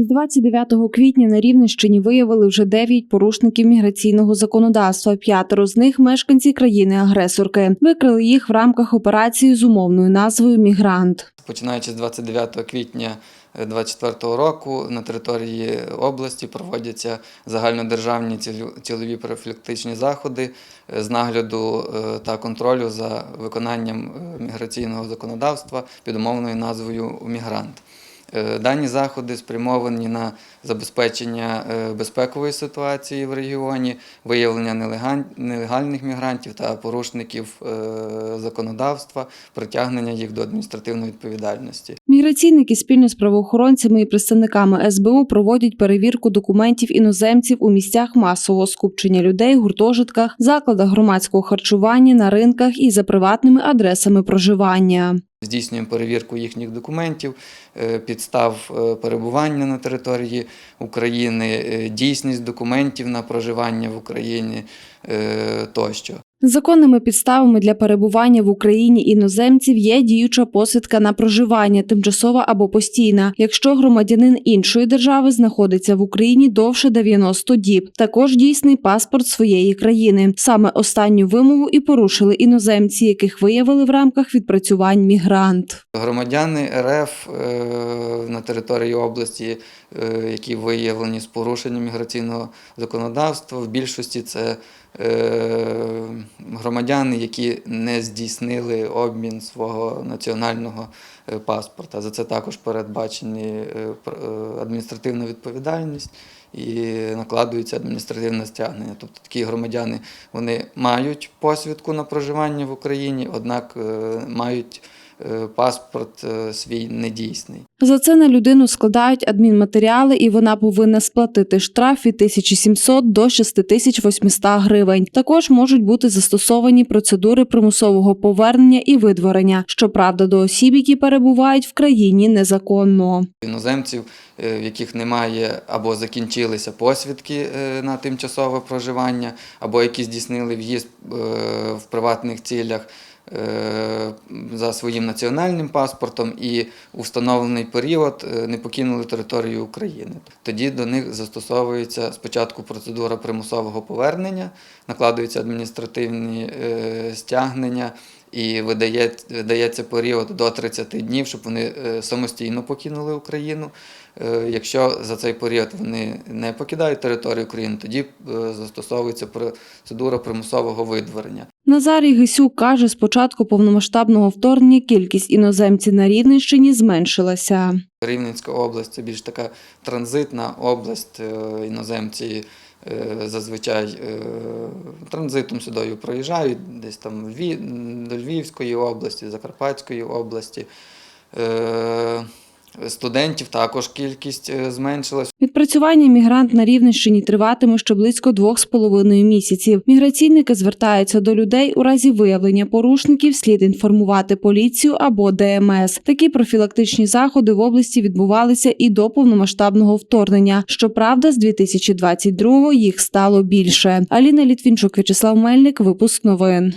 З 29 квітня на Рівненщині виявили вже 9 порушників міграційного законодавства. П'ятеро з них мешканці країни-агресорки. Викрили їх в рамках операції з умовною назвою Мігрант. Починаючи з 29 квітня 2024 року на території області проводяться загальнодержавні цільові профілактичні заходи е, з нагляду е, та контролю за виконанням е, міграційного законодавства під умовною назвою Мігрант. Е, Дані заходи спрямовані на забезпечення е, безпекової ситуації в регіоні, виявлення нелегальних мігрантів та порушників е, законодавства, притягнення їх до адміністративної відповідальності. Міграційники спільно з правоохоронцями і представниками СБУ проводять перевірку документів іноземців у місцях масового скупчення людей, гуртожитках, закладах громадського харчування, на ринках і за приватними адресами проживання. Здійснюємо перевірку їхніх документів, е, підстав е, перебування на території України, е, дійсність документів на проживання в Україні тощо. Законними підставами для перебування в Україні іноземців є діюча посвідка на проживання, тимчасова або постійна, якщо громадянин іншої держави знаходиться в Україні довше 90 діб. Також дійсний паспорт своєї країни. Саме останню вимогу і порушили іноземці, яких виявили в рамках відпрацювань мігрант. Громадяни РФ е, на території області, е, які виявлені з порушенням міграційного законодавства, в більшості це е, громадяни, які не здійснили обмін свого національного е, паспорта. За це також передбачені е, адміністративна відповідальність і накладується адміністративне стягнення. Тобто такі громадяни вони мають посвідку на проживання в Україні, однак мають паспорт е, свій недійсний. За це на людину складають адмінматеріали, і вона повинна сплатити штраф від 1700 до 6800 гривень. Також можуть бути застосовані процедури примусового повернення і видворення, щоправда, до осіб, які перебувають в країні незаконно. Іноземців, е, в яких немає або закінчилися посвідки е, на тимчасове проживання, або які здійснили в'їзд е, в приватних цілях е, за своїм національним паспортом і у встановлений період е, не покинули територію України. Тоді до них застосовується спочатку процедура примусового повернення, накладуються адміністративні е, стягнення. І видає, видається період до 30 днів, щоб вони е, самостійно покинули Україну. Е, Якщо за цей період вони не покидають територію України, тоді е, застосовується процедура примусового видворення. Назарій Гисюк каже, з початку повномасштабного вторгнення кількість іноземців на Рівненщині зменшилася. Рівненська область це більш така транзитна область. Іноземці зазвичай е, транзитом сюди проїжджають, десь там до Львівської області, Закарпатської області. Студентів також кількість е, зменшилась. Відпрацювання мігрант на Рівненщині триватиме ще близько двох з половиною місяців. Міграційники звертаються до людей у разі виявлення порушників. Слід інформувати поліцію або ДМС. Такі профілактичні заходи в області відбувалися і до повномасштабного вторгнення. Щоправда, з 2022-го їх стало більше. Аліна Літвінчук, В'ячеслав Мельник. Випуск новин.